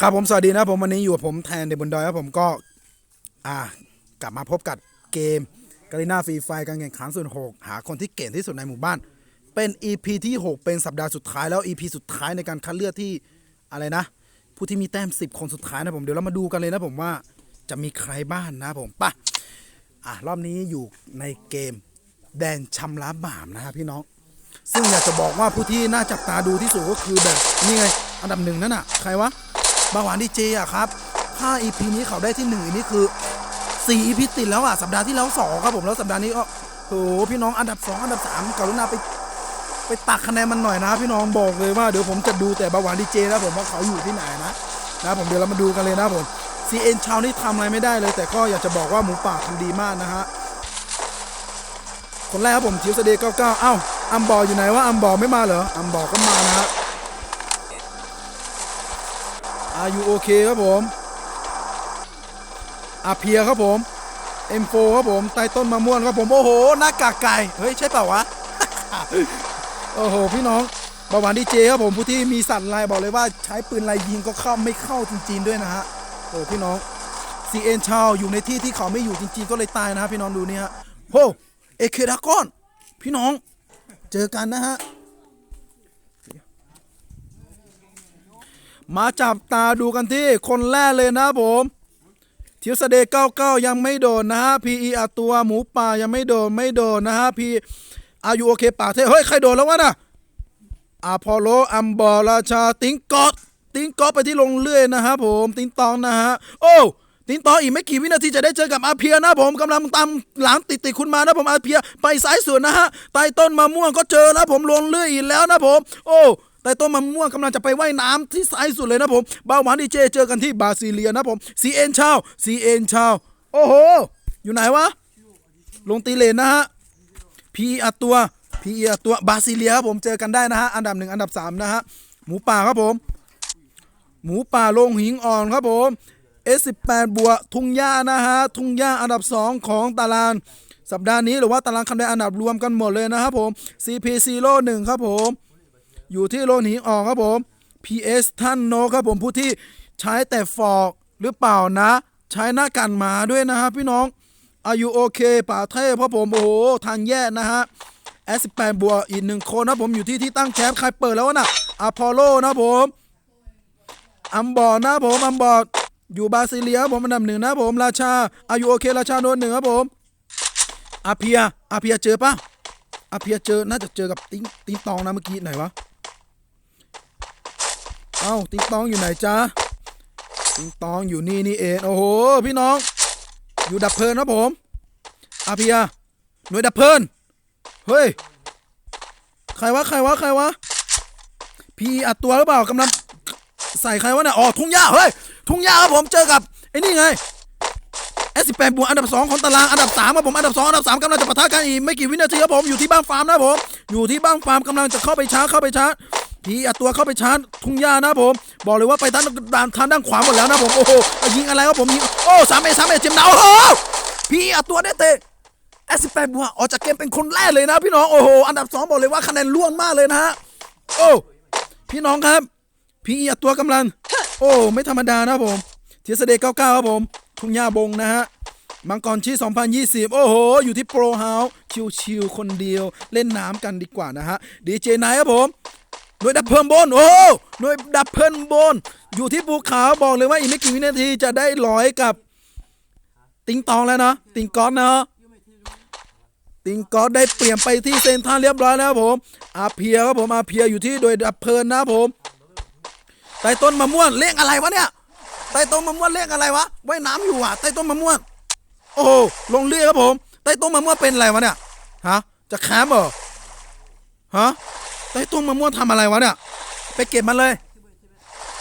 ครับผมสวัสดีนะผมวันนี้อยู่กับผมแทนเดบนดอยครับผมก็อ่ากลับมาพบกับเกมกาลิน่าฟรีไฟการแข่งขันส่วนหกหาคนที่เก่งที่สุดในหมู่บ้าน เป็น EP ที่ 6 เป็นสัปดาห์สุดท้ายแล้ว EP สุดท้ายในการคัดเลือกที่อะไรนะ ผู้ที่มีแต้ม 10 คนสุดท้ายนะผมเดี๋ยวเรามาดูกันเลยนะผมว่าจะมีใครบ้างนะผมปะอะรอบนี้อยู่ในเกมแดนชำระบาปนะครับพี่น้อง ซึ่งอยากจะบอกว่าผู้ที่น่าจับตาดูที่สุดก็คือแบบนี่ไงอันดับหนึ่งนั่นน่ะใครวะบางหวานดีเจอะครับถ้า EP นี้เขาได้ที่หนึ่งนนี้คือ4 EP ติดแล้วอะสัปดาห์ที่แล้วสองครับผมแล้วสัปดาห์นี้ก็โหพี่น้องอันดับสองอันดับสามกรุณาไปไปตักคะแนนมันหน่อยนะ พี่น้องบอกเลยว่าเดี๋ยวผมจะดูแต่บางหวานดีเจนะผมว่าเขาอยู่ที่ไหนนะนะผมเดี๋ยวเรามาดูกันเลยนะผมซีเอ็นชาวนี่ทำอะไรไม่ได้เลย แต่ก็อยากจะบอกว่าหมูป่าทำดีมากนะฮะคนแรกครับผมทิวสเดย์99เอ้า อัมบอร์อยู่ไหนวะอัมบอร์ไม่มาเหรออัมบอร์ก็มานะฮะอายุโอเคครับผมอาเพียครับผม M4 ครับผมใต้ต้นมะม่วงครับผมโอ้โหหน้ากากไก่เฮ้ยใช่เปล่าวะโอ้โหพี่น้องบาวานดีเจครับผมผู้ที่มีสัตว์ลายบอกเลยว่าใช้ปืนลายยิงก็เข้าไม่เข้าจริง ๆด้วยนะฮะโอ้พี่น้องซีเอ็นชาวอยู่ในที่ที่เขาไม่อยู่จริง ๆ ก็เลยตายนะฮะพี่น้องดูนี่ฮะโหเอเคดากอน พี่น้อง เจอกันนะฮะ มาจับตาดูกันที่คนแรกเลยนะผมทิวสเดย์99 ยังไม่โดนนะฮะ PE อัตัวหมูป่ายังไม่โดนไม่โดนนะฮะ P อายุโอเคป่าเทเฮ้ย ใครโดนแล้ววะน่ะอาพอโลอัมบอราชาติงกอดติงกอดไปที่ลงเลื่อยนะฮะผม ติงตองนะฮะ โอ้ ติงตออีกไม่กี่วินาทีจะได้เจอกับอาเพียนะผมกำลังตามหลังติดติดคุณมานะผมอาเพียไปสายสวนนะฮะใต้ต้นมะม่วงก็เจอนะผมลงเลื่อยอีกแล้วนะผม โอ้ใต้ต้นมะม่วงกำลังจะไปว่ายน้ำที่สายสุดเลยนะผมเบาหวานดีเจเจอกันที่บราซิเลียนะผมซีเอ็นชาวซีเอ็นชาวโอ้โห อยู่ไหนวะ ลงตีเลนนะฮะพีอัตัวพีอัตัวบราซิเลียครับผมเจอกันได้นะฮะอันดับหนึ่งอันดับสามนะฮะหมูป่าครับผม หมูป่าลงหิงอ่อนครับผม S18 บวกทุ่งหญ้านะฮะทุ่งหญ้าอันดับ 2 ของตารางสัปดาห์นี้หรือว่าตารางคะแนนอันดับรวมกันหมดเลยนะครับผม CP0 1 ครับผม อยู่ที่โลหิงอ่อนครับผม PS ท่านโนครับผมผู้ที่ใช้แต่ฟอกหรือเปล่านะ ใช้หน้ากันหมาด้วยนะฮะพี่น้องอายุโอเคป่าเทพเพราะผมโอ้โหทางแย่นะฮะ S18 บวกอีกหนึ่งคนนะผมอยู่ที่ที่ตั้งแคมป์ใครเปิดแล้ววะน่ะอพอลโลนะผมอัมบอร์นะผมอัมบอร์ อยู่บาซิเลียผมอันดับหนึ่งนะผมราชาอายุโอเคราชาโดนหนึ่งครับผมอาเพียอาเพียเจอปะอาเพียเจอน่าจะเจอกับติ๊งติ๊งตองนะเมื่อกี้ไหนวะเอ้าติ๊งตองอยู่ไหนจ๊ะติ๊งตองอยู่นี่นี่เองโอ้โหพี่น้อง อยู่ดับเพลิงครับผมอาเพียหน่วยดับเพลิงเฮ้ยใครวะใครวะใครวะพี่อัดตัวหรือเปล่ากำลังใส่ใครวะเนี่ยอ๋อทุ่งหญ้าเฮ้ย ทุ่งหญ้าครับผมเจอกับไอ้นี่ไง S18 บวกอันดับ 2 ของตารางอันดับ3ครับผมอันดับ 2 อันดับ 3กำลังจะปะทะกันอีกไม่กี่วินาทีครับผมอยู่ที่บ้านฟาร์มนะผมอยู่ที่บ้านฟาร์มกำลังจะเข้าไปชาร์จเข้าไปชาร์จพี่อัดตัวเข้าไปชาร์จทุ่งหญ้านะผม บอกเลยว่าไปทางด้านทางด้านขวาหมดแล้วนะผมโอ้โหยิงอะไรครับผมยิงโอ้สามเอสามเอเจมดาวโอ้โหพี่อัดตัวได้เตะ S18 บวกออกจากเกมเป็นคนแรกเลยนะ พี่น้องโอ้โหอันดับ 2 บอกเลยว่าคะแนนล่วงมากเลยนะฮะโอ้พี่น้องครับ พี่อัดตัวกำลัง โอ้ไม่ธรรมดานะผมเทียสเดย์99ครับผมทุ่งหญ้าบงนะฮะมังกรชี2020 โอ้โห อยู่ที่โปรเฮาส์ชิวๆคนเดียวเล่นน้ำกันดีกว่านะฮะดีเจไนครับผมหน่วยดับเพลิงบน โอ้โหน่วยดับเพลิงบน อยู่ที่ภูเขาบอกเลยว่าอีกไม่กี่วินาทีจะได้ลอยกับ ติงตองแล้วนะติงก้อนนะติงก็ได้เปลี่ยนไปที่เซนทรันเรียบร้อยแล้วครับผม อาเพียครับผมอาเพียอยู่ที่โดยดับเพลินนะผม ใต้ต้นมะม่วงเลขอะไรวะเนี่ยใต้ต้นมะม่วงเลขอะไรวะว่ายน้ำอยู่อะใต้ต้นมะม่วงโอ้โหลงเรือครับผมใต้ต้นมะม่วงเป็นอะไรวะเนี่ยฮะจะแคมป์เหรอฮะใต้ต้นมะม่วงทำอะไรวะเนี่ยไปเก็บมันเลย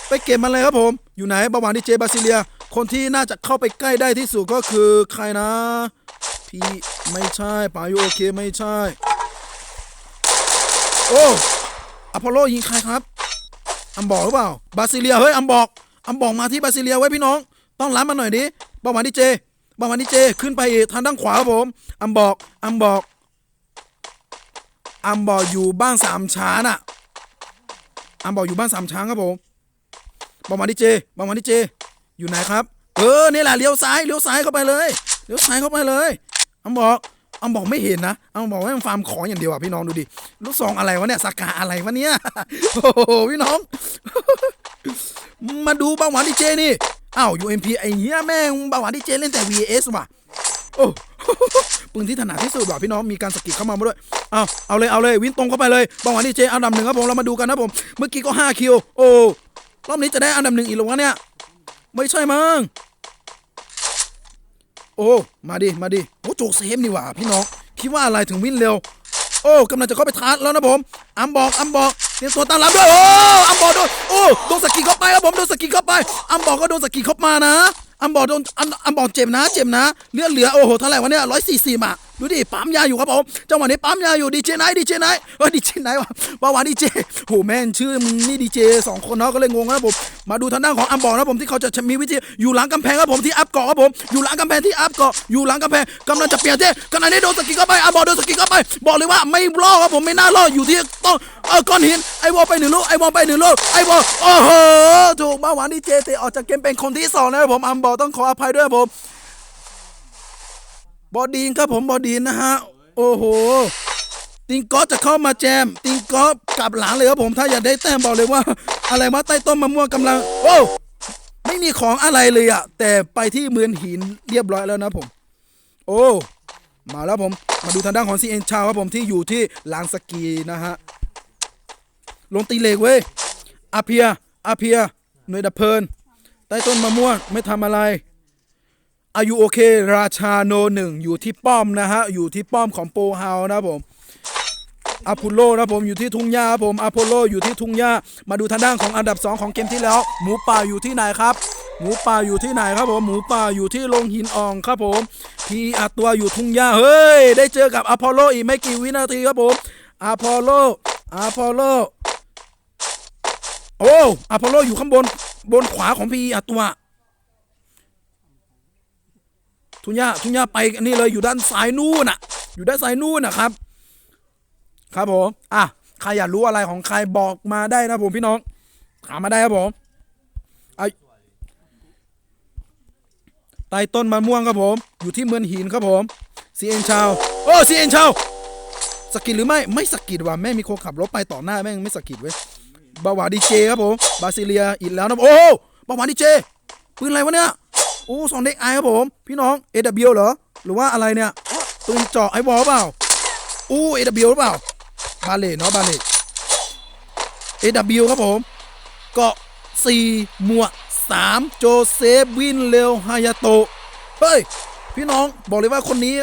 ไปเก็บมันเลยครับผม อยู่ไหนบาวานดีเจบาซิเลีย คนที่น่าจะเข้าไปใกล้ได้ที่สุดก็คือใครนะ พี่ไม่ใช่ปายูโอเคไม่ใช่ โอ้อพอลโลยิงใครครับ อัมบอกหรือเปล่าบาซิเลียเฮ้ยอัมบอกอัมบอกมาที่บาซิเลียไว้พี่น้อง ต้องรับมันหน่อยดิบอมาดิเจบอมาดิเจ ขึ้นไปทางด้านขวาครับผมอัมบอกอัมบอกอัมบอกอยู่บ้านสามช้าน่ะอัมบอกอยู่บ้านสามช้างครับผมบางวันดีเจบางวันดีเจ อยู่ไหนครับ เออนี่แหละเลี้ยวซ้ายเลี้ยวซ้ายเข้าไปเลยเลี้ยวซ้ายเข้าไปเลยอัมบอก อัมบอกไม่เห็นนะอัมบอกว่ามันฟาร์มของอย่างเดียวอะพี่น้องดูดิ ลูกซองอะไรวะเนี่ยสกาอะไรวะเนี่ย โอ้โหพี่น้อง มาดูเบาหวานดีเจนี่ อ้าว UMP ไอ้เหี้ยแม่งบาหวานดีเจเล่นแต่ VS ว่ะ โอ้ปืนที่ถนัดที่สุดว่ะพี่น้อง มีการสกิดเข้ามาด้วย เอาเอาเลย เอาเลย วินตรงเข้าไปเลยเบาหวานดีเจอันดับหนึ่งครับผม เรามาดูกันนะผม เมื่อกี้ก็5คิว โอ้ รอบนี้จะได้อันดับหนึ่งอีกหรือวะเนี่ย ไม่ใช่มั้ง โอ้ มาดิ มาดิโอ้โจกเซฟนี่หว่าพี่น้อง คิดว่าอะไรถึงวิ่นเร็ว โอ้กำลังจะเข้าไปทาร์แล้วนะผม อัมบอกอัมบอกเตรียมตัวตั้งรับด้วย โอ้ อัมบอกโดน โอ้ โดนสกิลเข้าไปครับผม โดนสกิลเข้าไป อัมบอกก็โดนสกิลเข้ามานะ อัมบอกโดน อัมอัมบอกเจ็บนะ เจ็บนะ เลือดเหลือ โอ้โห เท่าไหร่วะเนี่ยร้อยสี่สิบอะ ดูดิปั๊มยาอยู่ครับผมจังหวะนี้ปั๊มยาอยู่ดีเจไนดีเจไนเออดีเจไนวะบาวานดีเจโหแม่งชื่อมึงนี่ดีเจสองคนเนาะก็เลยงงนะผมมาดูทางด้านของอัมบอกนะผมที่เขาจะมีวิธีอยู่หลังกำแพงครับผมที่อัพเกาะครับผมอยู่หลังกำแพงที่อัพเกาะอยู่หลังกำแพงกำลังจะเปลี่ยนเท่ขณะนี้โดนสกิดเข้าไปอัมบอกโดนสกิดเข้าไป บอกเลยว่าไม่รอดครับผมไม่น่ารอดอยู่ที่ต้องเออก้อนหินไอวอลไปหนึ่งลูกไอวอลไปหนึ่งลูกไอวอลโอ้โหถูกบาวานดีเจเตะออกจากเกมเป็นคนที่สองนะครับผมอัมบอกต้องขออภัยด้วยครับผม บอดีนครับผมบอดีนนะฮะ โอ้โห ติงก๊อจะเข้ามาแจม ติงก๊อกลับหลังเลยครับผมถ้าอยากได้แต้มบอกเลยว่า อะไรมาใต้ต้นมะม่วงกำลัง โอ้ไม่มีของอะไรเลยอะแต่ไปที่เมืองหินเรียบร้อยแล้วนะผม โอ้มาแล้วผมมาดูทางด้านของซีเอ็นชาวครับผมที่อยู่ที่ลานสกีนะฮะลงตีเหล็กเว้ยอาเพียอาเพียหน่วยดับเพลิงใต้ต้นมะม่วงไม่ทำอะไร อายุโอเคราชาโนหนึ่งอยู่ที่ป้อมนะฮะ อยู่ที่ป้อมของโปเฮานะผมอพอลโลนะผมอยู่ที่ทุ่งหญ้าผมอพอลโลอยู่ที่ทุ่งหญ้ามาดูทางด้านของอันดับ 2 ของเกมที่แล้ว หมูป่าอยู่ที่ไหนครับ หมูป่าอยู่ที่ไหนครับผมหมูป่าอยู่ที่โรงหินอ่องครับผมพีอัดตัวอยู่ทุ่งหญ้าเฮ้ย ได้เจอกับอพอลโลอีกไม่กี่วินาทีครับผมอพอลโลอพอลโลโอ้อพอลโลอยู่ข้างบนบนขวาของพีอัดตัว ทุ่งหญ้าทุ่งหญ้าไปอันนี้เลยอยู่ด้านซ้ายนู่นน่ะ อยู่ด้านซ้ายนู่นนะครับ ครับผมอะใครอยากรู้อะไรของใครบอกมาได้นะผมพี่น้องถามมาได้ครับผมไอใต้ต้นมะม่วงครับผม อยู่ที่เมืองหินครับผมซีเอ็นชาวโอ้ซีเอ็นชาวสกิดหรือไม่ไม่สกิดว่ะแม่มีคนขับรถไปต่อหน้าแม่งไม่สกิดเว้ยบาวาดีเจครับผมบาซิเลียอีกแล้วนะโอ้บาวาดีเจปืนอะไรวะเนี่ย โอ้สองเด็กไอครับผม พี่น้อง AW เหรอ หรือว่าอะไรเนี่ยปืนเจาะไอวอลเปล่าอู้ AW หรือเปล่า บาเล่เนาะบาเล่ AW ครับผม เกาะ4หมวก3โจเซฟวินเลวฮายาโตเฮ้ย พี่น้องบอกเลยว่าคนนี้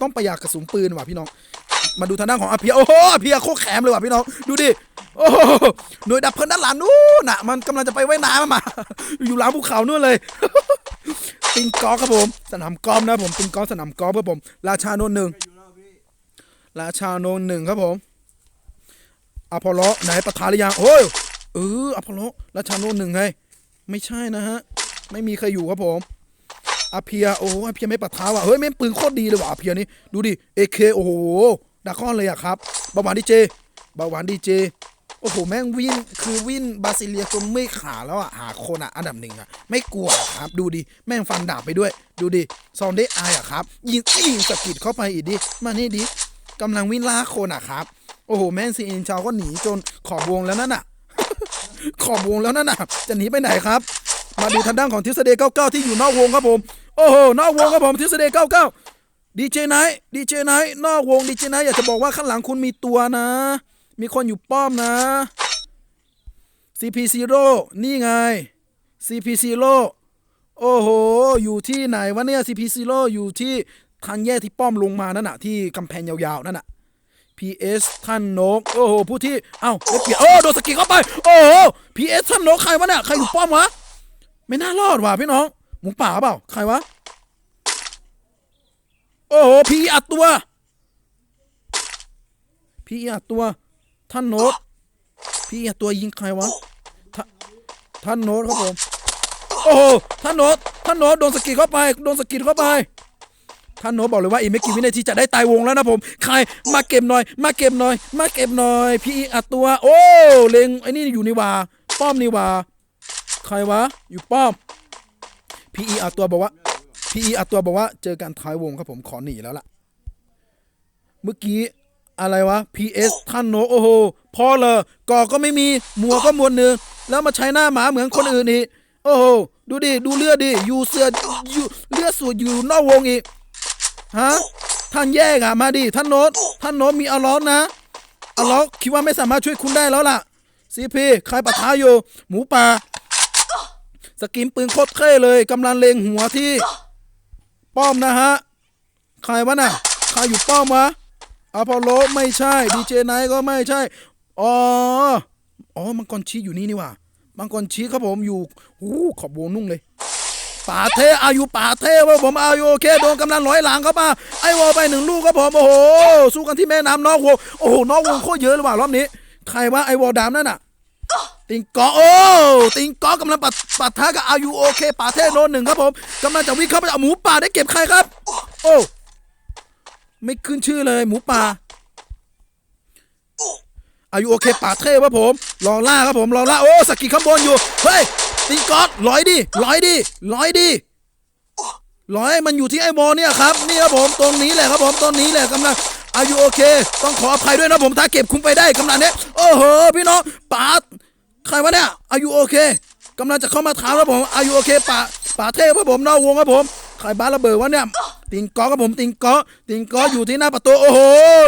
ต้องประหยัดกระสุนปืนว่ะพี่น้อง มาดูทางด้านของอาเพียโอ้โหอาเพียโคตรแขมเลยว่ะพี่น้องดูดิโอ้โหหน่วยดับเพลิงด้านหลังนู้นน่ะมันกำลังจะไปไว่ายน้ำมา อยู่หลังภูเขานู่นเลยติงกอลครับผมสนามกอล์ฟนะผมติงกอล์ฟสนามกอล์ฟครับผม ราชาโนนหนึ่งราชาโนนหนึ่งครับผมอพอลโลไหนประธานหรือยังโอ้ยเอออพอลโลราชาโนนหนึ่งไงไม่ใช่นะฮะ ไม่มีใครอยู่ครับผมอาเพียโอ้อาเพียไม่ปะทาว่ะเฮ้ยแม่งปืนโคตรดีเลยว่ะอาเพียนี่ดูดิเอเคโอ้โห ดักคอนเลยอะครับเบาหวานดีเจเบาหวานดีเจโอ้โหแม่งวินคือวินบาซิเลียจนไม่ขาแล้วอะหาคนอะอันดับหนึ่งอะไม่กลัวอะครับดูดิแม่งฟันดาบไปด้วย ดูดิซอนได้อายอะครับยิงยิงสะกิดเข้าไปอีกดิมานี่ดิกำลังวิ่งล่าคนอะครับ โอ้โหแม่งซีเอ็นชาวก็หนีจนขอบวงแล้วนั่นน่ะ ขอบวงแล้วนั่นน่ะ จะหนีไปไหนครับ มาดูทางด้านของทฤษฎี99ที่อยู่นอกวงครับผมโอ้โหนอกวงครับผมทฤษฎี99 ดีเจไนท์ดีเจไนท์นอกวงดีเจไนท์อยากจะบอกว่าข้างหลังคุณมีตัวนะ มีคนอยู่ป้อมนะ CP0 นี่ไง CP0 โอ้โห อยู่ที่ไหนวะเนี่ย CP0 อยู่ที่ทางแยกที่ป้อมลงมานั่นน่ะ ที่กำแพงยาวๆนั่นน่ะ PS ท่านนก โอ้โห ผู้ที่ เอ้าเปียโอ้โดนสกิลเข้าไป โอ้โห PS ท่านนก ใครวะเนี่ย ใครอยู่ป้อมวะ ไม่น่ารอดว่ะพี่น้อง หมูป่าเปล่า ใครวะ โอ้โหพีอัดตัวพีอัดตัว ท่านโน้ตพี่อัดตัวยิงใครวะท่าท่านโน้ตครับผม โอ้โหท่านโน้ตท่านโน้ตโดนสกิลเข้าไป โดนสกิลเข้าไป ท่านโน้ตบอกเลยว่าอีกไม่กี่วินาทีจะได้ตายวงแล้วนะผม ใครมาเก็บหน่อย มาเก็บหน่อย มาเก็บหน่อยพี่อัดตัว โอ้ เลงไอ้นี่อยู่นี่ว่า ป้อมนี่ว่า ใครวะ อยู่ป้อมพีอีอัดตัวบอกว่า พีอีอัดตัวบอกว่าเจอกันท้ายวงครับผมขอหนีแล้วล่ะ เมื่อกี้อะไรวะ PS ท่านโนโอ้โหพอเลยกอก็ไม่มีหมัวก็มวนหนึ่งแล้วมาใช้หน้าหมาเหมือนคนอื่นอีกโอ้โหดูดิดูเลือดดิอยู่เสืออยู่เลือดสูดอยู่นอกวงอีกฮะท่านแยกอะมาดิท่านโน้ตท่านโน้ตมีอลอกนะอลอกคิดว่าไม่สามารถช่วยคุณได้แล้วล่ะซีพีใครปะทะอยู่หมูป่าสกิมปืนโคตรเท่เลยกำลังเลงหัวที่ ป้อมนะฮะ ใครวะน่ะ ใครอยู่ป้อมวะอพอลโลไม่ใช่ดีเจไนก็ไม่ใช่ อ๋อ อ๋อ มังกรชี้อยู่นี่นี่ว่ามังกรชี้ครับผมอยู่หูขอบวงนุ่งเลย ป่าเทอายุป่าเทว่าผมอายุโอเคโดนกำลังร้อยหลังเข้ามาไอ้วอลไปหนึ่งลูกครับผมโอ้โหสู้กันที่แม่น้ำนอกวงโอ้โหนอกวงโคตรเยอะเลยว่ะรอบนี้ ใครว่าไอ้วอลดำนั่นน่ะ ติงกอโอ้ติงกอกำลังปัดปัดท้ากับอายุโอเคป่าเทโนหนึ่งครับผมกำลังจะวิ่งเข้าไปเอาหมูป่าได้เก็บใครครับ โอ้ไม่ขึ้นชื่อเลยหมูป่าอายุโอเคป่าเทครับผมรอล่าครับผมรอล่าโอ้สกกิข้างบนอยู่เฮ้ยติงกอดร้อยดิร้อยดิร้อยดิร้อยมันอยู่ที่ไอ้โมเนี่ยครับนี่ครับผมตรงนี้แหละครับผมตรงนี้แหละกำลังอายุโอเค ต้องขออภัยด้วยนะผมถ้าเก็บคุ้มไปได้กำลังเนี้ยโอ้โหพี่น้องป่า ใครวะเนี่ยอายุโอเคกำลังจะเข้ามาถามครับผมอายุโอเคป่าป่าเทพครับผมนอกวงครับผมใครบ้าระเบิดวะเนี่ยติงกอครับผมติงกอติงกออยู่ที่หน้าประตูโอ้โห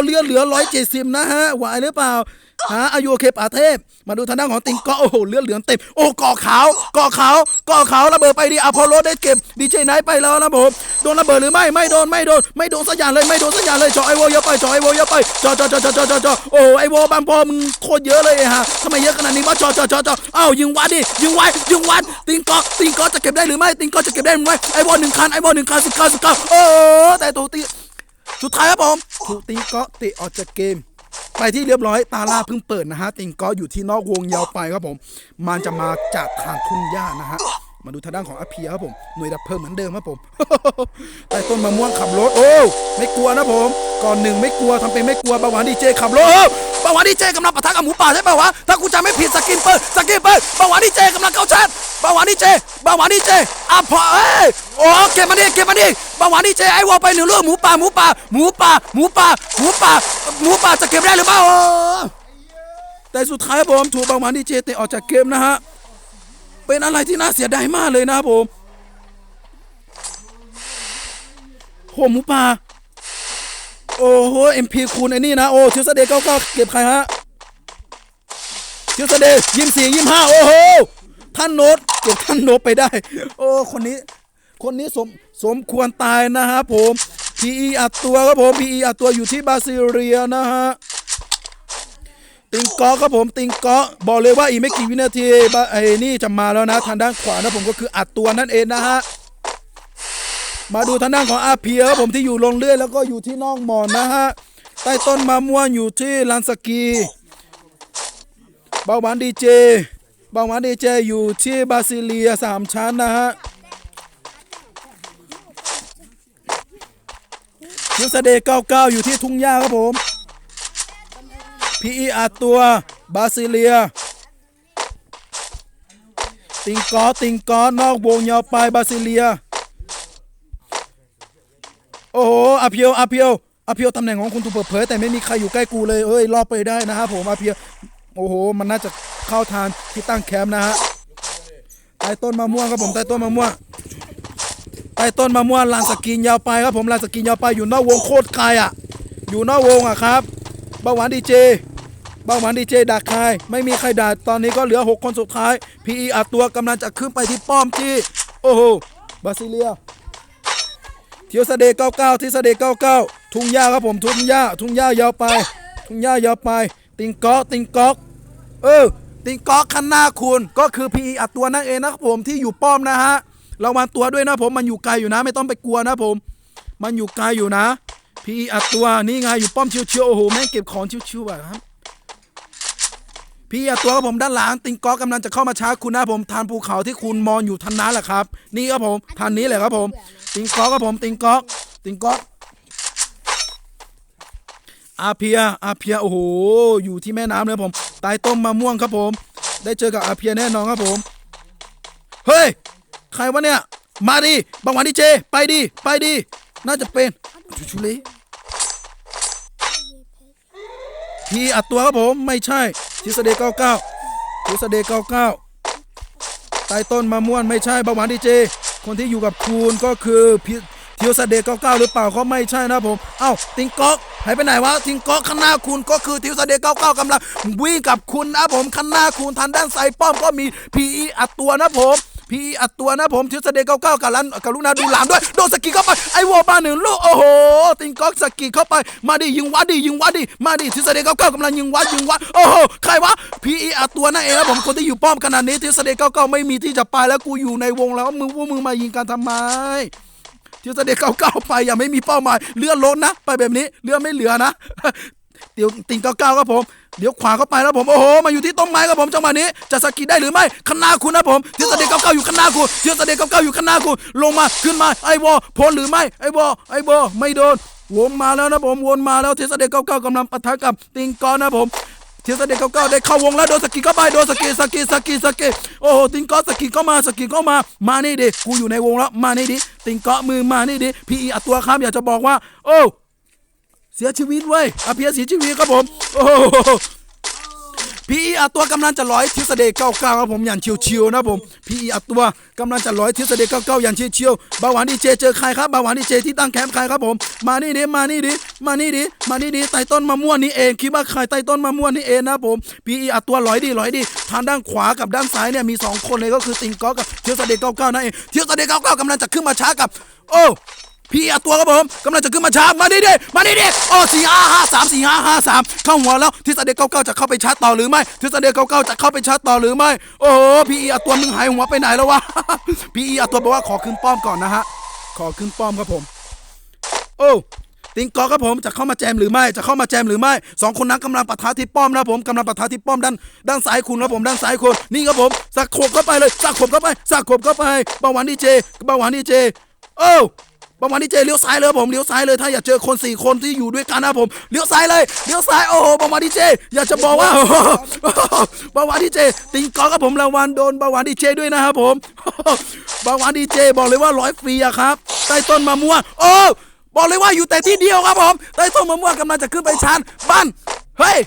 เลือดเหลือร้อยเจ็ดสิบนะฮะไหวหรือเปล่าหาอายุโอเคป่าเทพ มาดูทางด้านของติงกาะโอ้โหเลือดเหลืองเต็มโอ้กาะขาวกาะขาวกาะขาวระเบิดไปดิอพอลโลได้เก็บดีเจไนท์ไปแล้วนะผมโดนระเบิดหรือไม่ไม่โดนไม่โดนไม่โดนสักอย่างเลยไม่โดนสักอย่างเลยจอไอโวเยอะไปจอไอโวเยอะไปจอจอจอจอจอจอจอโอ้ไอโวบางพอมึงโคตรเยอะเลยฮะทำไมเยอะขนาดนี้วะจอจอจอจอเอ้ายิงวัดดิยิงวัดยิงวัดติงกาะติงกาะจะเก็บได้หรือไม่ติงกาะจะเก็บได้หรือไม่ไอโวหนึ่งคันไอบอลหนึ่งคันสิบคันสิบคันโอ้แต่ตูตีสุดท้ายครับผมตูตีก็เตะออกจากเกม ไปที่เรียบร้อยตาลาเพิ่งเปิดนะฮะติงก็อยู่ที่นอกวงยาวไปครับผม มันจะมาจากทางทุ่งหญ้านะฮะ มาดูทางด้านของอาเพียครับผมหน่วยดับเพลิงเหมือนเดิมครับผมใต้ต้นมะม่วงขับรถโอ้ไม่กลัวนะผม ก่อนหนึ่งไม่กลัวทำเป็นไม่กลัวบาหวานดีเจขับรถโอ้เบาหวานดีเจกำลังปะทะกับหมูป่าใช่ป่าวะถ้ากูจำไม่ผิดสกินเปิดสกินเปิดบาหวานดีเจกำลังเข้าชาร์จบาหวานดีเจเบาหวานดีเจอะพอเอ้ยโอ้เก็บมาดิเก็บมาดิบาหวานดีเจไอ้วอลไปหนึ่งลูกหมูป่าหมูป่าหมูป่าหมูป่าหมูป่าหมูป่าจะเก็บได้หรือเปล่าแต่สุดท้ายผมถูกบาหวานดีเจเตะออกจากเกมนะฮะ เป็นอะไรที่น่าเสียดายมากเลยนะครับผมโหหมูป่าโอ้โหเอ็มพีคูณไอ้นี่นะโอ้ทิวสเดย์เก้าเก้าเก็บใครฮะทิวสเดย์ยิมสี่ยิมห้าโอ้โหท่านโน้ตเก็บท่านโน้ตไปได้ โอ้คนนี้ คนนี้สมสมควรตายนะฮะผมพีอีอัดตัวครับผมพีอีอัดตัวอยู่ที่บาซิเลียนะฮะ ติงกาะครับผมติงกาะบอกเลยว่าอีกไม่กี่วินาทีบะไอ้นี่จะมาแล้วนะทางด้านขวานะผมก็คืออัดตัวนั่นเองนะฮะมาดูทางด้านของอาเพียครับผมที่อยู่ลงเลื่อยแล้วก็อยู่ที่น่องหมอนนะฮะใต้ต้นมะม่วงอยู่ที่ลานสกีเบาหวานดีเจเบาหวานดีเจอยู่ที่บาซิเลียสามชั้นนะฮะยูสเดย์99อยู่ที่ทุ่งหญ้าครับผม พีอีอัดตัว บาซิเลีย ติงกอติงกอนอกวงยาวไปบาซิเลีย โอ้โหอาเพียวอาเพียวอาเพียวตำแหน่งของคุณถูกเปิดเผยแต่ไม่มีใครอยู่ใกล้กูเลยเอ้ยรอบไปได้นะครับผมอาเพียวโอ้โห มันน่าจะเข้าทานที่ตั้งแคมป์นะฮะใต้ต้นมะม่วงครับผมใต้ต้นมะม่วงใต้ต้นมะม่วงลานสกินยาวไปครับผมลานสกินยาวไปอยู่นอกวงโคตรไกลอะ อยู่นอกวงอะครับ บาหวานดีเจเบาหวานดีเจดักใครไม่มีใครดักตอนนี้ก็เหลือ 6 คนสุดท้าย พีอีอัดตัวกำลังจะขึ้นไปที่ป้อมที่โอ้โหบาซิเลียเทียวสเดย์99ที่สเดย์99 ทุ่งหญ้าครับผมทุ่งหญ้าทุ่งหญ้ายาวไป ทุ่งหญ้ายาวไป ติงก๊อกติงก๊อกเออติงก๊อกคันหน้าคุณก็คือพีอัดตัวนั่นเองนะครับผมที่อยู่ป้อมนะฮะระวังตัวด้วยนะผมมันอยู่ไกลอยู่นะ ไม่ต้องไปกลัวนะผม มันอยู่ไกลอยู่นะ พี่อัดตัวนี่ไงอยู่ป้อมชิวๆโอ้โหแม่งเก็บของชิวๆอะครับ พี่อะตัวกับผมด้านหลังติงก๊อกกำลังจะเข้ามาชาร์จคุณนะผมทานภูเขาที่คุณมองอยู่ทันนั้นแหละครับ นี่ครับผมทานนี้แหละครับผม ติงก๊อกครับผมติงก๊อกติงก๊อกอาเพียอาเพียโอ้โหอยู่ที่แม่น้ำเลยผมใต้ต้มมะม่วงครับผม ได้เจอกับอาเพียแน่นอนครับผม เฮ้ยใครวะเนี่ย มาดิบางวันดีเจ ไปดิไปดิน่าจะเป็นชุชุลี พี่อัดตัวครับผมไม่ใช่ทฤษฎี99ทฤษฎี99ใต้ต้นมะม่วนไม่ใช่บางวันดีเจ คนที่อยู่กับคุณก็คือพี่ทิวสเดย์99หรือเปล่าก็ไม่ใช่นะผม เอ้าติงก๊อกหายไปไหนวะติงก๊อกข้างหน้าคุณก็คือทิวสเดย์99กำลังวิ่งกับคุณนะผมข้างหน้าคุณทางด้านซ้ายป้อมก็มีพีอัดตัวนะผม พีอัดตัวนะผมทิวสเดย์99กับลันกับลูกนาดูหลามด้วยโดนสกีเข้าไปไอ้วอลมาหนึ่งลูกโอ้โหติงก๊อกสกีเข้าไปมาดิยิงวัดดิยิงวัดดิมาดิทิวสเดย์99กำลังยิงวัดยิงวัดโอ้โหใครวะพีอัดตัวนั่นเองนะผมคนที่อยู่ป้อมขนาดนี้ทิวสเดย์99ไม่มีที่จะไปแล้วกูอยู่ในวงแล้วมึงพวกมึงมายิงกันทำไมทิวสเดย์เก้าเก้าไปอย่างไม่มีเป้าหมายเลื่อนล้นนะ ไปแบบนี้เลื่อนไม่เหลือนะ เดี๋ยวติงเก้าเก้าครับผม เดี๋ยวขวาเข้าไปแล้วผม โอ้โห มาอยู่ที่ต้นไม้ครับผม จังหวะนี้ จะสกีได้หรือไม่ข้าคุณนะผมทิวสเดย์เก้าเก้าอยู่ข้าคุณทิวสเดย์เก้าเก้าอยู่ข้าคุณลงมา ขึ้นมา ไอ้วอพ้นหรือไม่ ไอ้วอไอ้วอไม่โดน วนมาแล้วนะผม วนมาแล้วเทิวสเดย์เก้าเก้ากำลังปะทะกับติงกอนะผมเทียสเด็กเก้าได้เข้าวงแล้วโดนสกีเข้าไปโดนสกีสกีสกีสกีโอ้โหติงกาะสกีเข้ามาสกีเข้ามามานี่ดิกูอยู่ในวงแล้วมานี่ดิติงกาะมือมานี่ดิพี่อีอัดตัวครับอยากจะบอกว่า โอ้ เสียชีวิตเว้ยอาเพียเสียชีวิตครับผมโอ้โพี่อีอัตัวกำลังจะร้อยทฤษฎีเก้าเก้าครับผมอย่างชิวๆนะผมพี่อีอัตัวกำลังจะร้อยทฤษฎีเก้าเก้าอย่างชิวๆบาหวานดีเจเจอใครครับบาหวานดีเจที่ตั้งแคมป์ใครครับผม มานี่ดิมานี่ดิมานี่ดิมานี่ดิใต้ต้นมะม่วงนี่เองคิดว่าใครใต้ต้นมะม่วงนี่เองนะผมพี่อีอัตัวร้อยดิร้อยดิทางด้านขวากับด้านซ้ายเนี่ยมีสองคนเลยก็คือติงก๊อกกับทฤษฎีเก้าเก้านั่นเองทฤษฎีเก้าเก้ากำลังจะขึ้นมาช้ากับ โอ้ พี่อัดตัวครับผมกำลังจะขึ้นมาชาร์จมาดิดิมาดิดิโอ้สี่ห้าห้าสามสี่ห้าห้าสามเข้าหัวแล้วทฤษฎีเก้าเก้าจะเข้าไปชาร์จต่อหรือไม่ทฤษฎีเก้าเก้าจะเข้าไปชาร์จต่อหรือไม่ โอ้พี่อัดตัวมึงหายหัวไปไหนแล้ววะพี่อัดตัวบอกว่าขอขึ้นป้อมก่อนนะฮะขอขึ้นป้อมครับผม โอ้ติงกอครับผมจะเข้ามาแจมหรือไม่จะเข้ามาแจมหรือไม่สองคนนั้นกำลังปะทะที่ป้อมนะผมกำลังปะทะที่ป้อมด้านด้านซ้ายคุณนะผมด้านซ้ายคุณนี่ครับผมสักขบเข้าไปเลยสักขบเข้าไปสักขบเข้าไปบาหวานดีเจบาหวานดีเจโอ้ เบาหวานดีเจเลี้ยวซ้ายเลยผมเลี้ยวซ้ายเลยถ้าอยากเจอคนสี่คนที่อยู่ด้วยกันนะผมเลี้ยวซ้ายเลยเลี้ยวซ้ายโอ้โหเบาหวานดีเจ อยากจะบอกว่าเบาหวานดีเจติงกอครับผมรางวัลโดนเบาหวานดีเจด้วยนะครับผมเบาหวานดีเจบอกเลยว่าร้อยฟรีอะครับใต้ต้นมะม่วงโอ้บอกเลยว่าอยู่แต่ที่เดียวครับผมใต้ต้นมะม่วงกำลังจะขึ้นไปชานบ้านเฮ้ย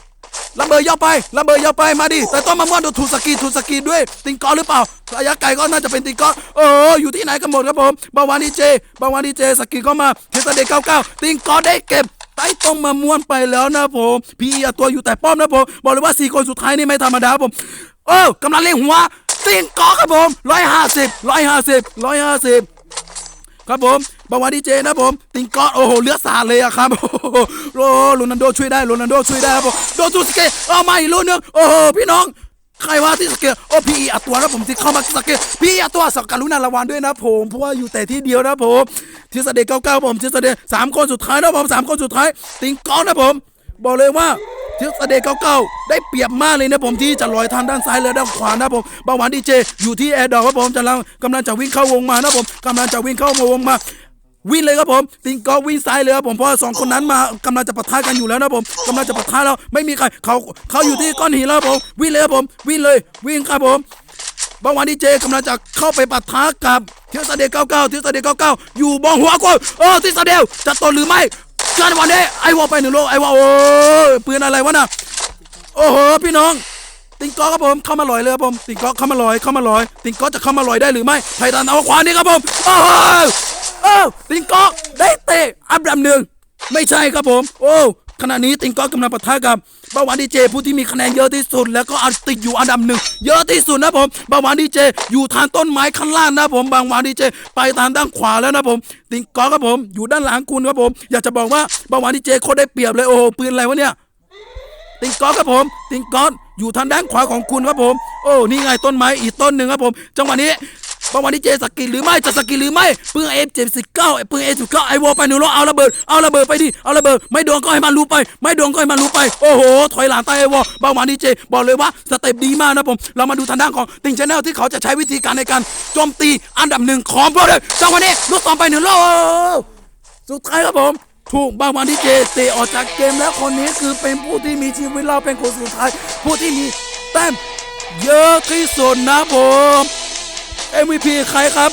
ลำเบอร์ย่อไประเบิดย่อไปมาดิใต้ต้นมะม่วงดนถูกสกีถูกสกีด้วยติงกอหรือเปล่าระยะไกลก็น่าจะเป็นติงกอโอ้อยู่ที่ไหนกันหมดครับผมบาวานีเจบาวานีเจสกีเข้ามาเทสเดย์เก้าเก้าติงกอได้เก็บใต้ต้นมะม่วงไปแล้วนะผมพี่อตัวอยู่แต่ป้อมนะผมบอกเลยว่าสี่คนสุดท้ายนี่ไม่ธรรมดาครับผมโอ้กำลังเล่งหัวติงกอครับผมร้อยห้าสิบร้อยห้าสิบร้อยห้าสิบ ครับผมบาวาดีเจนะผม ติงกอดโอ้โหเลือดสาดเลยอะครับ โอ้โหโอ้โหโรนันโดช่วยได้โรนันโดช่วยได้ครับผมโดนทูสเกตเอามาอีกลูกนึงโอ้โหพี่น้องใครว่าที่สเกตโอ้พี่อัตัวนะผมที่เข้ามาสเกตพี่อัตัวสักการุณาระวันด้วยนะผมเพราะว่าอยู่แต่ที่เดียวนะผมทฤษฎีเก้าเก้าผมทฤษฎีสามคนสุดท้ายนะผมสามคนสุดท้าย ติงกอนะผม บอกเลยว่าทฤษฎีเก้าเก้าได้เปรียบมากเลยนะผมที่จะลอยทางด้านซ้ายและด้านขวานะผมบาวานดีเจอยู่ที่แอร์ดอกครับผมจะกำลังกำลังจะวิ่งเข้าวงมานะผมกำลังจะวิ่งเข้าวงมาวิ่งเลยครับผมติงกอวิ่งซ้ายเลยครับผมเพราะสองคนนั้นมากำลังจะปะทะกันอยู่แล้วนะผมกำลังจะปะทะแล้วไม่มีใครเขาเขาอยู่ที่ก้อนหินแล้วผมวิ่งเลยครับผมวิ่งเลยวิ่งครับผมบางวันดีเจกำลังจะเข้าไปปะทะกับเทียสเดย์เก้าเก้าเทียสเดย์เก้าเก้าอยู่บองหัวกูเออทิสเดลจะตนหรือไม่ เกินวันนี้ไอ้วอลไปหนึ่งโลกไอ้วอลโอ้ปืนอะไรวะน่ะโอ้โหพี่น้อง ติงกอครับผมเข้ามาลอยเลยครับผมติงกอเข้ามาลอยเข้ามาลอย ติงกอจะเข้ามาลอยได้หรือไม่ไททันเอาขวานี่ครับผมโอ้โหโอ้ติงกอได้เตะอัพดับหนึ่งไม่ใช่ครับผม โอ้ ขณะนี้ติงกอกำลังปะทะกับเบาหวานดีเจผู้ที่มีคะแนนเยอะที่สุด แล้วก็อันติดอยู่อันดับหนึ่งเยอะที่สุดนะผมเบาหวานดีเจอยู่ทางต้นไม้ข้างล่างนะผมบางหวานดีเจไปทางด้านขวาแล้วนะผม ติงกอครับผมอยู่ด้านหลังคุณครับผม อยากจะบอกว่าเบาหวานดีเจโคตรได้เปรียบเลยโอ้ปืนอะไรวะเนี่ยติงกอครับผม ติงกออยู่ทางด้านขวาของคุณครับผม โอ้ นี่ไงต้นไม้อีกต้นหนึ่งครับผม จังหวะนี้ บางวันนี้เจสกิลหรือไม่จะสกิลหรือไม่ปืนเอฟเจ็ดสิบเก้าปืนเอฟสิบเก้าไอวอลไปหนึ่งโลเอาระเบิดเอาระเบิดไปดิเอาระเบิดไม่โดนก็ให้มันรู้ไป ไม่โดนก็ให้มันรู้ไปโอ้โหถอยหลังใต้ไอวอลบางวันนี้เจบอกเลยว่าสเต็ปดีมากนะผมเรามาดูทางด้านของติงชาแนลที่เขาจะใช้วิธีการในการโจมตีอันดับหนึ่งของพวกเราจังหวะนี้ลูกสองไปหนึ่งโลสุดท้ายครับผมถูกบางวันที่เจเตะออกจากเกมแล้วคนนี้คือเป็นผู้ที่มีชีวิตเราเป็นคนสุดท้าย ผู้ที่มีแต้มเยอะที่สุดนะผม MVP ใครครับ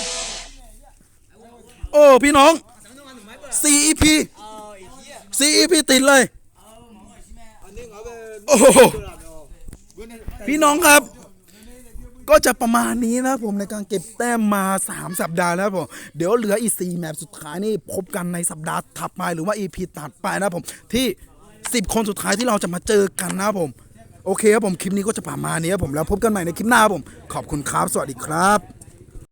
โอ้ พี่น้อง 4EP 4EP ติดเลย โอ้โหพี่น้องครับ ก็จะประมาณนี้นะผมในการเก็บแต้มมา 3 สัปดาห์แล้วผม เดี๋ยวเหลืออีก 4 แมปสุดท้ายนี่พบกันในสัปดาห์ถัดไปหรือว่า EP ตัดไปนะผม ที่ 10 คนสุดท้ายที่เราจะมาเจอกันนะผมโอเคครับผม คลิปนี้ก็จะประมาณนี้ครับผม แล้วพบกันใหม่ในคลิปหน้าผม ขอบคุณครับ สวัสดีครับ